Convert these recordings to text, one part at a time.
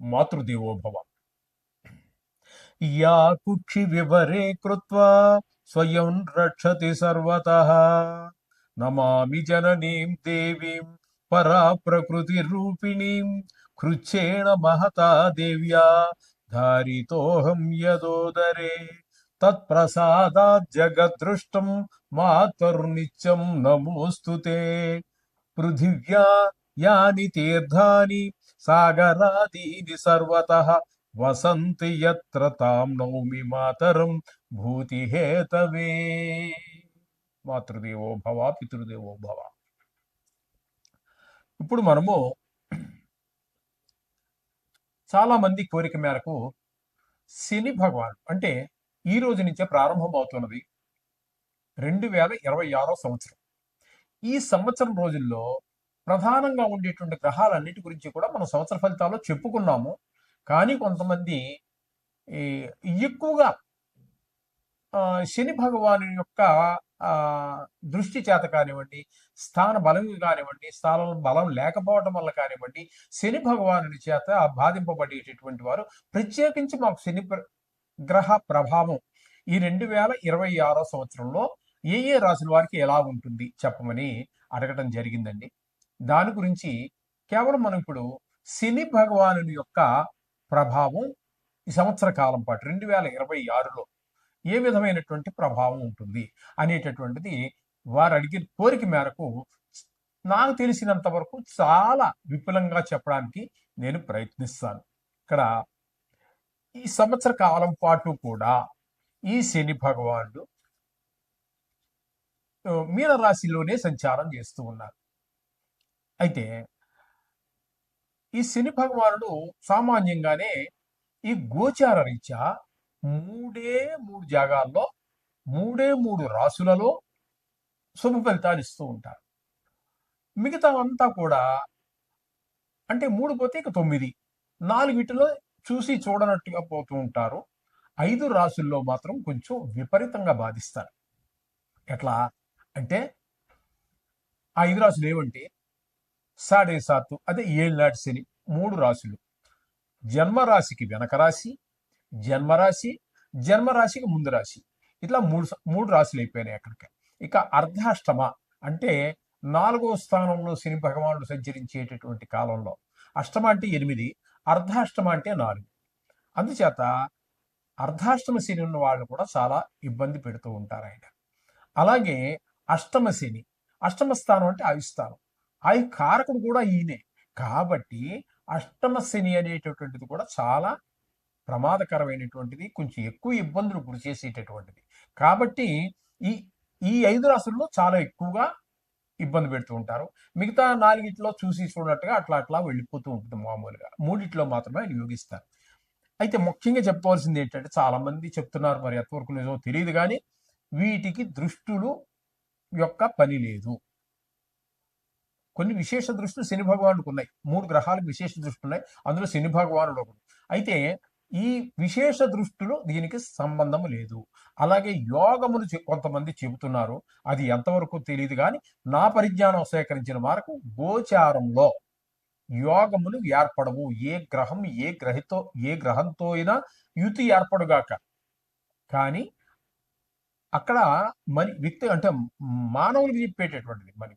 मातृदेवो भव या कुक्षि विवरे कृत्वा स्वयं रक्षति सर्वतः। नमामि जननीं देवीं परा प्रकृति रूपिणीं कृच्छेण महता देव्या धारितोऽहं यदोदरे। तत्प्रसादात् जगद्दृष्टं मातर्नित्यं नमोऽस्तु ते। पृथिव्या యాని తీర్థాని సాగరాదీని సర్వత వసంతి యత్ర తాం నౌమి మాతరం భూతిహేతవే మాతృదేవో భవ పితృదేవో భవ ఇప్పుడు మనము చాలా మంది కోరిక మేరకు శని భగవాన్ అంటే ఈ రోజు నుంచే ప్రారంభం అవుతున్నది రెండు వేల ఇరవై ఆరో సంవత్సరం. ఈ సంవత్సరం రోజుల్లో ప్రధానంగా ఉండేటువంటి గ్రహాలన్నిటి గురించి కూడా మనం సంవత్సర ఫలితాల్లో చెప్పుకున్నాము. కానీ కొంతమంది ఈ, ఎక్కువగా శని భగవాను యొక్క దృష్టి చేత కానివ్వండి స్థాన బలం కానివ్వండి స్థానం బలం లేకపోవడం వల్ల కానివ్వండి శని భగవానుడి చేత బాధింపబడేటటువంటి వారు ప్రత్యేకించి మాకు శని గ్రహ ప్రభావం ఈ రెండు వేల ఇరవై ఆరో సంవత్సరంలో ఏ ఏ రాశుల వారికి ఎలా ఉంటుంది చెప్పమని అడగటం జరిగిందండి. దాని గురించి కేవలం మనం ఇప్పుడు శని భగవానుని యొక్క ప్రభావం ఈ సంవత్సర కాలం పాటు రెండు వేల ఇరవై ఆరులో ఏ విధమైనటువంటి ప్రభావం ఉంటుంది అనేటటువంటిది వారు అడిగిన కోరిక మేరకు నాకు తెలిసినంత వరకు చాలా విపులంగా చెప్పడానికి నేను ప్రయత్నిస్తాను. ఇక్కడ ఈ సంవత్సర కాలం పాటు కూడా ఈ శని భగవానుడు మీన రాశిలోనే సంచారం చేస్తూ ఉన్నారు. అయితే ఈ శని భగవానుడు సామాన్యంగానే ఈ గోచార రీత్యా మూడే మూడు జాగాల్లో మూడే మూడు రాసులలో శుభ ఫలితాలు ఇస్తూ ఉంటారు. మిగతా అంతా కూడా అంటే మూడు పోతే ఇక తొమ్మిది. నాలుగిటిలో చూసి చూడనట్టుగా పోతూ ఉంటారు. ఐదు రాసుల్లో మాత్రం కొంచెం విపరీతంగా బాధిస్తారు. ఎట్లా అంటే ఆ ఐదు రాసులు ఏమంటే సాడే సాత్తు. అదే ఏళ్ళనాటి శని. మూడు రాశులు. జన్మరాశికి వెనక రాశి జన్మరాశి జన్మరాశికి ముందు రాశి. ఇట్లా మూడు మూడు రాశులు అయిపోయినాయి అక్కడికి. ఇక అర్ధాష్టమ అంటే నాలుగో స్థానంలో శని భగవానుడు సంచరించేటటువంటి కాలంలో. అష్టమ అంటే ఎనిమిది అర్ధాష్టమ అంటే నాలుగు. అందుచేత అర్ధాష్టమ శని ఉన్న వాళ్ళు కూడా చాలా ఇబ్బంది పెడుతూ ఉంటారు ఆయన. అలాగే అష్టమ శని. అష్టమ స్థానం అంటే ఆయుస్థానం ఆ కారకుడు కూడా ఈయనే. కాబట్టి అష్టమ శని అనేటటువంటిది కూడా చాలా ప్రమాదకరమైనటువంటిది కొంచెం ఎక్కువ ఇబ్బందులు గురి చేసేటటువంటిది. కాబట్టి ఈ ఈ ఐదు రాసుల్లో చాలా ఎక్కువగా ఇబ్బంది పెడుతూ ఉంటారు. మిగతా నాలుగిట్లో చూసి చూడట్టుగా అట్లా అట్లా వెళ్ళిపోతూ ఉంటుంది మామూలుగా. మూడిట్లో మాత్రమే వినియోగిస్తారు. అయితే ముఖ్యంగా చెప్పవలసింది ఏంటంటే చాలామంది చెప్తున్నారు మరి ఎంతవరకు నిజమో తెలియదు కానీ వీటికి దృష్టులు యొక్క పని లేదు. కొన్ని విశేష దృష్టిలు శని భగవానుడికి ఉన్నాయి. మూడు గ్రహాలకు విశేష దృష్టి ఉన్నాయి. అందులో శని భగవానుడు ఒకడు. అయితే ఈ విశేష దృష్టిలో దీనికి సంబంధం లేదు. అలాగే యోగమును చె- కొంతమంది చెబుతున్నారు. అది ఎంతవరకు తెలియదు కానీ నా పరిజ్ఞానం సేకరించిన మేరకు గోచారంలో యోగములు ఏర్పడవు. ఏ గ్రహం ఏ గ్రహితో ఏ గ్రహంతో అయినా యుతి ఏర్పడుగాక. కానీ అక్కడ మరి వ్యక్తి అంటే మానవులకు చెప్పేటటువంటిది. మరి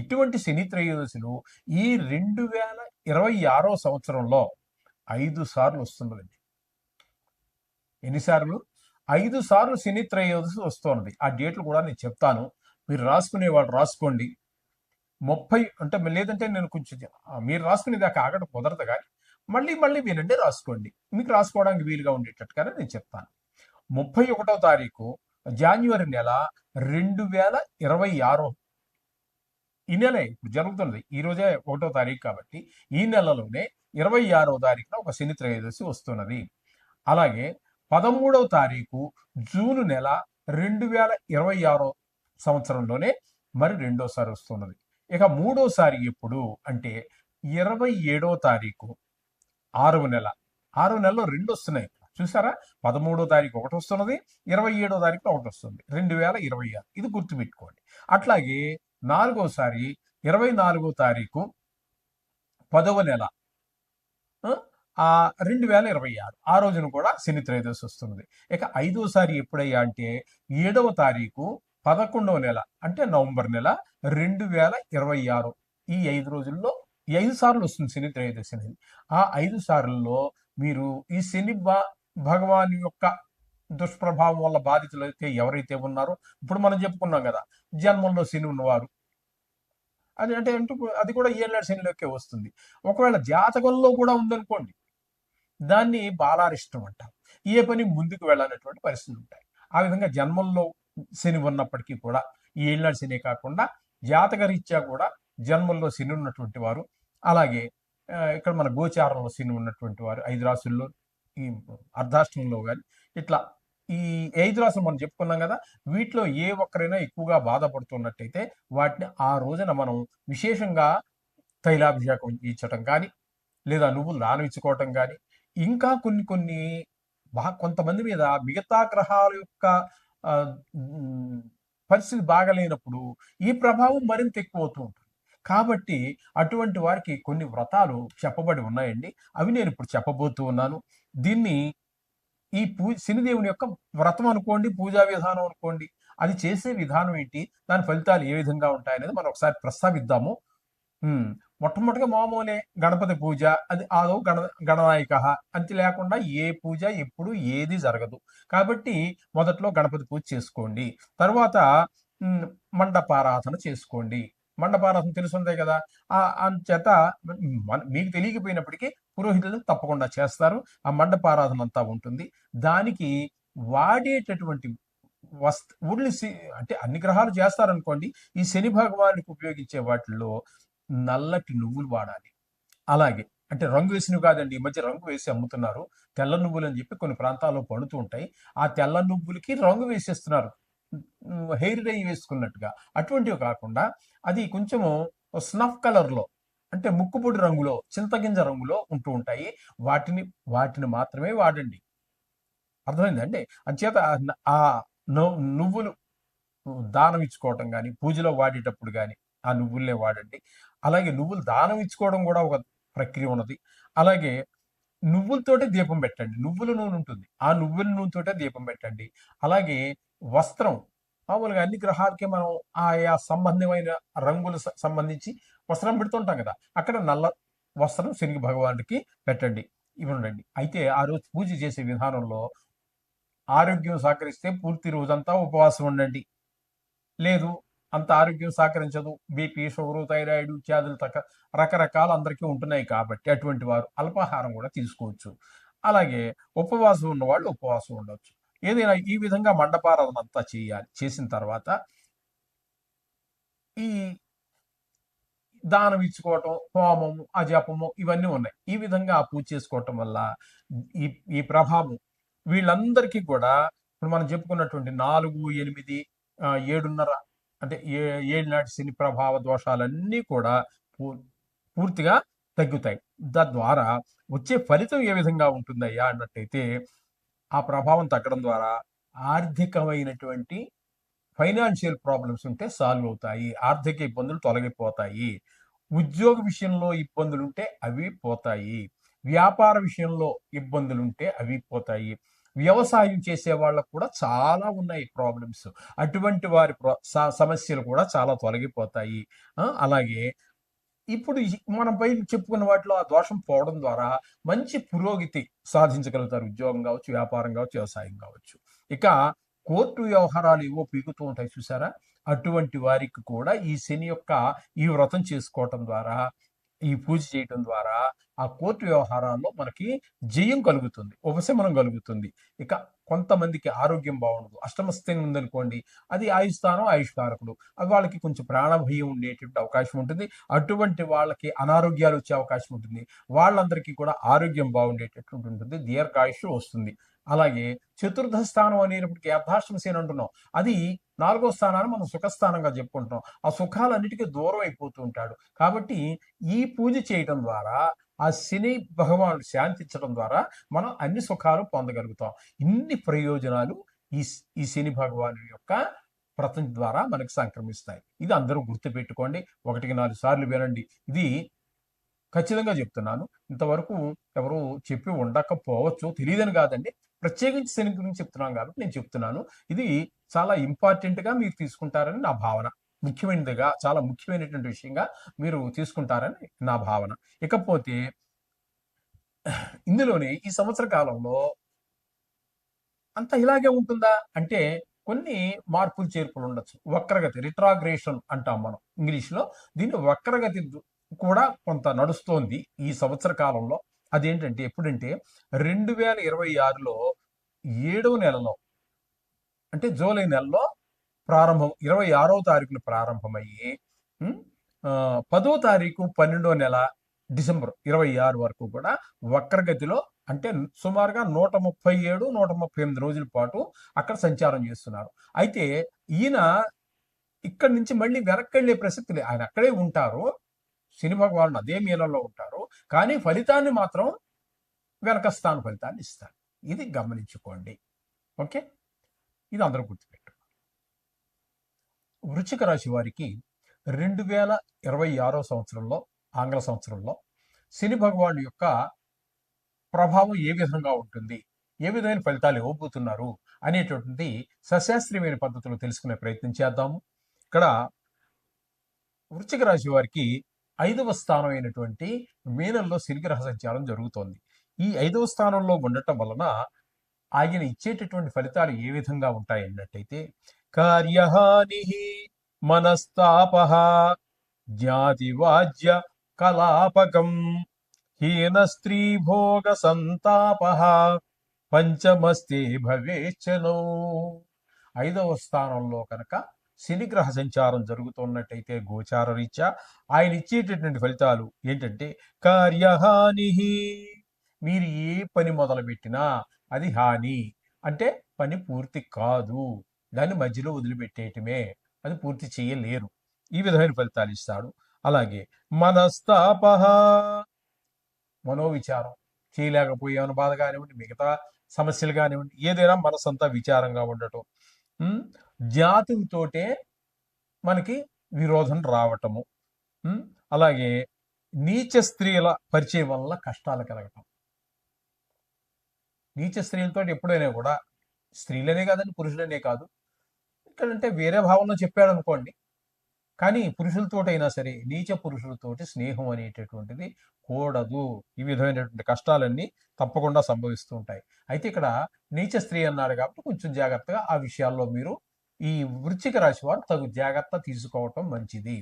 ఇటువంటి శని త్రయోదశులు ఈ రెండు వేల ఇరవై ఆరో సంవత్సరంలో ఐదు సార్లు వస్తున్నదండి ఎన్నిసార్లు ఐదు సార్లు శని త్రయోదశి వస్తున్నది ఆ డేట్లు కూడా నేను చెప్తాను. మీరు రాసుకునే వాళ్ళు రాసుకోండి. ముప్పై అంటే లేదంటే నేను కొంచెం మీరు రాసుకునే దాకా ఆగడం కుదరదు కానీ మళ్ళీ మళ్ళీ వినండి రాసుకోండి. మీకు రాసుకోవడానికి వీలుగా ఉండేటట్టుగానే నేను చెప్తాను. ముప్పై ఒకటో తారీఖు జాన్యువరి నెల రెండు వేల ఇరవై ఆరో ఈ నెల ఇప్పుడు జరుగుతున్నది. ఈ రోజే ఒకటో తారీఖు కాబట్టి ఈ నెలలోనే ఇరవై ఆరో తారీఖున ఒక శని త్రయోదశి వస్తున్నది. అలాగే పదమూడవ తారీఖు జూన్ నెల రెండు వేల ఇరవై ఆరో సంవత్సరంలోనే మరి రెండోసారి వస్తున్నది. ఇక మూడోసారి ఎప్పుడు అంటే ఇరవై ఏడో తారీఖు ఆరవ నెల. ఆరవ నెలలో రెండు వస్తున్నాయి. చూసారా? పదమూడో తారీఖు ఒకటి వస్తున్నది ఇరవై ఏడో తారీఖు ఒకటి వస్తుంది. రెండు వేల ఇరవై ఆరు. ఇది గుర్తుపెట్టుకోండి. అట్లాగే నాలుగోసారి ఇరవై నాలుగో తారీఖు పదవ నెల. ఆ, రెండు వేల ఇరవై ఆరు. ఆ రోజున కూడా శని త్రయోదశి వస్తుంది. ఇక ఐదోసారి ఎప్పుడయ్యా అంటే ఏడవ తారీఖు పదకొండవ నెల అంటే నవంబర్ నెల రెండు వేల ఇరవై ఆరు. ఈ ఐదు రోజుల్లో ఐదు సార్లు వస్తుంది శని త్రయోదశి అనేది. ఆ ఐదు సార్లలో మీరు ఈ శని భగవాన్ యొక్క దుష్ప్రభావం వల్ల బాధితులు అయితే ఎవరైతే ఉన్నారో ఇప్పుడు మనం చెప్పుకున్నాం కదా జన్మంలో శని ఉన్నవారు. అది అంటే అంటూ అది కూడా ఏళ్ళ శనిలోకే వస్తుంది. ఒకవేళ జాతకంలో కూడా ఉందనుకోండి దాన్ని బాలారిష్టం అంటారు ఏ పని ముందుకు వెళ్ళాలనేటువంటి పరిస్థితులు ఉంటాయి. ఆ విధంగా జన్మంలో శని ఉన్నప్పటికీ కూడా ఈ ఏళ్ళ శని కాకుండా జాతక రీత్యా కూడా జన్మల్లో శని ఉన్నటువంటి వారు అలాగే ఇక్కడ మన గోచారంలో శని ఉన్నటువంటి వారు ఐదు రాసుల్లో ఈ అర్ధాష్టంలో కానీ ఇట్లా ఈ ఐదు రాసులు మనం చెప్పుకున్నాం కదా వీటిలో ఏ ఒక్కరైనా ఎక్కువగా బాధపడుతున్నట్టయితే వాటిని ఆ రోజున మనం విశేషంగా తైలాభిషేకం ఇచ్చటం కానీ లేదా నువ్వులు దానం కానీ ఇంకా కొన్ని కొన్ని బా కొంతమంది మీద మిగతా గ్రహాల యొక్క పరిస్థితి బాగలేనప్పుడు ఈ ప్రభావం మరింత ఎక్కువ అవుతూ ఉంటుంది. కాబట్టి అటువంటి వారికి కొన్ని వ్రతాలు చెప్పబడి ఉన్నాయండి. అవి నేను ఇప్పుడు చెప్పబోతూ ఉన్నాను. దీన్ని ఈ పూ శనిదేవుని యొక్క వ్రతం అనుకోండి పూజా విధానం అనుకోండి అది చేసే విధానం ఏంటి? దాని ఫలితాలు ఏ విధంగా ఉంటాయనేది మనం ఒకసారి ప్రస్తావిద్దాము. మొట్టమొదటిగా మామూలే గణపతి పూజ అది ఆదో గణ గణనాయక అంతే లేకుండా ఏ పూజ ఎప్పుడు ఏది జరగదు. కాబట్టి మొదట్లో గణపతి పూజ చేసుకోండి. తర్వాత మండపారాధన చేసుకోండి. మండపారాధన తెలుసుందే కదా. ఆ అంచేత మీకు తెలియకపోయినప్పటికీ పురోహితులు తప్పకుండా చేస్తారు. ఆ మండపారాధన అంతా ఉంటుంది. దానికి వాడేటటువంటి వస్త ఊళ్ళి అంటే అన్ని గ్రహాలు చేస్తారనుకోండి ఈ శని భగవానికి ఉపయోగించే వాటిల్లో నల్లటి నువ్వులు వాడాలి. అలాగే అంటే రంగు వేసినవి కాదండి ఈ మధ్య రంగు వేసి అమ్ముతున్నారు. తెల్ల నువ్వులు అని చెప్పి కొన్ని ప్రాంతాల్లో పడుతూ ఉంటాయి. ఆ తెల్ల నువ్వులకి రంగు వేసేస్తున్నారు. హెయిర్ డై వేసుకున్నట్టుగా. అటువంటివి కాకుండా అది కొంచెము స్నఫ్ కలర్లో అంటే ముక్కుపొడి రంగులో చింతగింజ రంగులో ఉంటూ ఉంటాయి. వాటిని వాటిని మాత్రమే వాడండి. అర్థమైందండి అంచేత ఆ- ఆ నువ్వులు దానం ఇచ్చుకోవటం కానీ పూజలో వాడేటప్పుడు కానీ ఆ నువ్వులనే వాడండి. అలాగే నువ్వులు దానం ఇచ్చుకోవడం కూడా ఒక ప్రక్రియ ఉన్నది. అలాగే నువ్వులతోటే దీపం పెట్టండి. నువ్వుల నూనె ఉంటుంది. ఆ నువ్వుల నూనెతోటే దీపం పెట్టండి. అలాగే వస్త్రం. మామూలుగా అన్ని గ్రహాలకి మనం ఆయా సంబంధమైన రంగులు సంబంధించి వస్త్రం పెడుతుంటాం కదా. అక్కడ నల్ల వస్త్రం శని భగవానుడికి పెట్టండి. ఇవ్వండి అయితే ఆ రోజు పూజ చేసే విధానంలో ఆరోగ్యం సహకరిస్తే పూర్తి రోజంతా ఉపవాసం ఉండండి. లేదు అంత ఆరోగ్యం సహకరించదు. బీపీ షుగరు థైరాయిడ్ వ్యాధులు తక రకరకాల అందరికీ ఉంటున్నాయి కాబట్టి అటువంటి వారు అల్పాహారం కూడా తీసుకోవచ్చు. అలాగే ఉపవాసం ఉన్నవాళ్ళు ఉపవాసం ఉండవచ్చు ఏదైనా ఈ విధంగా మండపారాధన అంతా చేయాలి చేసిన తర్వాత ఈ దానం ఇచ్చుకోవటం హోమము అజపము ఇవన్నీ ఉన్నాయి. ఈ విధంగా పూజ చేసుకోవటం వల్ల ఈ ఈ ప్రభావం వీళ్ళందరికీ కూడా ఇప్పుడు మనం చెప్పుకున్నటువంటి నాలుగు ఎనిమిది ఏడున్నర అంటే ఏ ఏడు నాటి శని ప్రభావ దోషాలన్నీ కూడా పూ- పూర్తిగా తగ్గుతాయి. తద్వారా వచ్చే ఫలితం ఏ విధంగా ఉంటుందయ్యా అన్నట్టయితే ఆ ప్రభావం తగ్గడం ద్వారా ఆర్థికమైనటువంటి ఫైనాన్షియల్ ప్రాబ్లమ్స్ ఉంటే సాల్వ్ అవుతాయి ఆర్థిక ఇబ్బందులు తొలగిపోతాయి ఉద్యోగ విషయంలో ఇబ్బందులు ఉంటే అవి పోతాయి వ్యాపార విషయంలో ఇబ్బందులు ఉంటే అవి పోతాయి వ్యవసాయం చేసే వాళ్ళకు కూడా చాలా ఉన్నాయి ప్రాబ్లమ్స్ అటువంటి వారి ప్ర- సమస్యలు కూడా చాలా తొలగిపోతాయి. అలాగే ఇప్పుడు మనం పై చెప్పుకున్న వాటిలో ఆ దోషం పోవడం ద్వారా మంచి పురోగతి సాధించగలుగుతారు. ఉద్యోగం కావచ్చు వ్యాపారం కావచ్చు వ్యవసాయం కావచ్చు. ఇక కోర్టు వ్యవహారాలు ఏవో పీకుతూ ఉంటాయి చూసారా? అటువంటి వారికి కూడా ఈ శని యొక్క ఈ వ్రతం చేసుకోవటం ద్వారా ఈ పూజ చేయటం ద్వారా ఆ కోర్టు వ్యవహారాల్లో మనకి జయం కలుగుతుంది ఉపశమనం కలుగుతుంది. ఇక కొంతమందికి ఆరోగ్యం బాగుండదు. అష్టమస్థితి ఉందనుకోండి అది ఆయుస్థానం ఆయుష్కారకుడు. అది వాళ్ళకి కొంచెం ప్రాణభయం ఉండేటువంటి అవకాశం ఉంటుంది. అటువంటి వాళ్ళకి అనారోగ్యాలు వచ్చే అవకాశం ఉంటుంది. వాళ్ళందరికీ కూడా ఆరోగ్యం బాగుండేటటువంటి ఉంటుంది. దీర్ఘాయుష్ వస్తుంది. అలాగే చతుర్థ స్థానం అనేటప్పటికి అర్ధాష్టమ అంటున్నాం. అది నాలుగో స్థానాన్ని మనం సుఖస్థానంగా చెప్పుకుంటున్నాం. ఆ సుఖాలన్నిటికీ దూరం అయిపోతూ ఉంటాడు. కాబట్టి ఈ పూజ చేయటం ద్వారా ఆ శని భగవానుడు శాంతించడం ద్వారా మనం అన్ని సుఖాలు పొందగలుగుతాం. ఇన్ని ప్రయోజనాలు ఈ ఈ శని భగవాను యొక్క వ్రతం ద్వారా మనకు సంక్రమిస్తాయి. ఇది అందరూ గుర్తుపెట్టుకోండి. ఒకటికి నాలుగు సార్లు వినండి. ఇది ఖచ్చితంగా చెప్తున్నాను. ఇంతవరకు ఎవరు చెప్పి ఉండకపోవచ్చు. తెలియదని కాదండి. ప్రత్యేకించి శని గురించి చెప్తున్నాం కాబట్టి నేను చెప్తున్నాను. ఇది చాలా ఇంపార్టెంట్గా మీరు తీసుకుంటారని నా భావన. ముఖ్యమైనదిగా చాలా ముఖ్యమైనటువంటి విషయంగా మీరు తీసుకుంటారని నా భావన. ఇకపోతే ఇందులోనే ఈ సంవత్సర కాలంలో అంత ఇలాగే ఉంటుందా? అంటే కొన్ని మార్పులు చేర్పులు ఉండొచ్చు వక్రగతి రిట్రాగ్రేషన్ అంటాం మనం ఇంగ్లీష్లో దీన్ని వక్రగతి కూడా కొంత నడుస్తోంది ఈ సంవత్సర కాలంలో. అదేంటంటే ఎప్పుడంటే రెండు వేల ఇరవై ఆరులో ఏడవ నెలలో అంటే జూలై నెలలో ప్రారంభం ఇరవై ఆరవ తారీఖున ప్రారంభమయ్యి ఆ, పదో తారీఖు పన్నెండో నెల డిసెంబర్ ఇరవై ఆరు వరకు కూడా వక్రగతిలో అంటే సుమారుగా నూట ముప్పై ఏడు నూట ముప్పై ఎనిమిది రోజుల పాటు అక్కడ సంచారం చేస్తున్నారు. అయితే ఈయన ఇక్కడి నుంచి మళ్ళీ వెనక్కి వెళ్ళే ప్రసక్తి లేదు. ఆయన అక్కడే ఉంటారు. సినిమా వాళ్ళు అదే మీలలో ఉంటారు. కానీ ఫలితాన్ని మాత్రం వెనక స్థాన ఫలితాన్ని ఇస్తారు ఇది గమనించుకోండి. ఓకే? ఇది అందరూ గుర్తుపెట్టు వృచ్చిక రాశి వారికి రెండు వేల ఇరవై ఆరో సంవత్సరంలో ఆంగ్ల సంవత్సరంలో శని భగవాను యొక్క ప్రభావం ఏ విధంగా ఉంటుంది? ఏ విధమైన ఫలితాలు ఇవ్వబోతున్నారు? అనేటువంటిది సశాస్త్రీయమైన పద్ధతిలో తెలుసుకునే ప్రయత్నం చేద్దాము. ఇక్కడ వృచ్చిక రాశి వారికి ఐదవ స్థానం అయినటువంటి మీనంలో శనిగ్రహ సంచారం జరుగుతోంది. ఈ ఐదవ స్థానంలో ఉండటం వలన ఆయన ఇచ్చేటటువంటి ఫలితాలు ఏ విధంగా ఉంటాయి అన్నట్టయితే కార్యహాని మనస్తాప జ్ఞాతివాజ్య కలాపకం హీన స్త్రీ భోగ సంతాప పంచమస్తే భవేచ్చనో ఐదవ స్థానంలో కనుక శనిగ్రహ సంచారం జరుగుతున్నట్టయితే గోచార రీత్యా ఆయన ఇచ్చేటటువంటి ఫలితాలు ఏంటంటే కార్యహాని మీరు ఏ పని మొదలుపెట్టినా అది హాని. అంటే పని పూర్తి కాదు. దాన్ని మధ్యలో వదిలిపెట్టేయటమే. అది పూర్తి చేయలేరు. ఈ విధమైన ఫలితాలు ఇస్తాడు. అలాగే మనస్తాప. మనోవిచారం చేయలేకపోయామని బాధ కానివ్వండి మిగతా సమస్యలు కానివ్వండి ఏదైనా మనసంతా విచారంగా ఉండటం. ఉమ్, జాతులతోటే మనకి విరోధం రావటము. అలాగే నీచ స్త్రీల పరిచయం వల్ల కష్టాలు కలగటం. నీచ స్త్రీలతో ఎప్పుడైనా కూడా స్త్రీలనే కాదండి పురుషులనే కాదు. ఇక్కడంటే వేరే భావంలో చెప్పాడు అనుకోండి కానీ పురుషులతోటైనా సరే నీచ పురుషులతోటి స్నేహం అనేటటువంటిది కూడదు. ఈ విధమైనటువంటి కష్టాలన్నీ తప్పకుండా సంభవిస్తూ ఉంటాయి. అయితే ఇక్కడ నీచ స్త్రీ అన్నాడు కాబట్టి కొంచెం జాగ్రత్తగా ఆ విషయాల్లో మీరు ఈ వృచ్చిక రాశి వారు తగు జాగ్రత్త తీసుకోవటం మంచిది.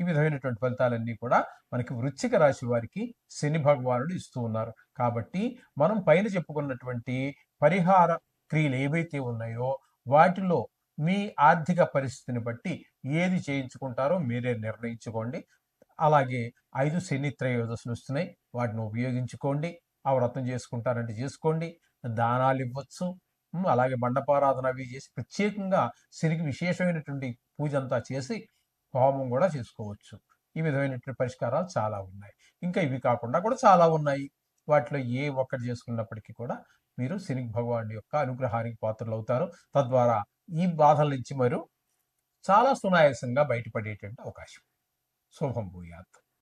ఈ విధమైనటువంటి ఫలితాలన్నీ కూడా మనకి వృచ్చిక రాశి వారికి శని భగవానుడు ఇస్తూ ఉన్నారు. కాబట్టి మనం పైన చెప్పుకున్నటువంటి పరిహార క్రియలు ఏవైతే ఉన్నాయో వాటిలో మీ ఆర్థిక పరిస్థితిని బట్టి ఏది చేయించుకుంటారో మీరే నిర్ణయించుకోండి. అలాగే ఐదు శని త్రయోదశులు వస్తున్నాయి. వాటిని ఉపయోగించుకోండి. ఆ వ్రతం చేసుకుంటారంటే చేసుకోండి. దానాలు ఇవ్వచ్చు. అలాగే మండపారాధన అవి చేసి ప్రత్యేకంగా శనికి విశేషమైనటువంటి పూజ అంతా చేసి హోమం కూడా చేసుకోవచ్చు. ఈ విధమైనటువంటి పరిష్కారాలు చాలా ఉన్నాయి. ఇంకా ఇవి కాకుండా కూడా చాలా ఉన్నాయి. వాటిలో ఏ ఒక్కటి చేసుకున్నప్పటికీ కూడా మీరు శని భగవాన్ యొక్క అనుగ్రహానికి పాత్రలు అవుతారు. తద్వారా ఈ బాధల నుంచి మీరు చాలా సునాయాసంగా బయటపడేటువంటి అవకాశం. శుభం భూయాత్.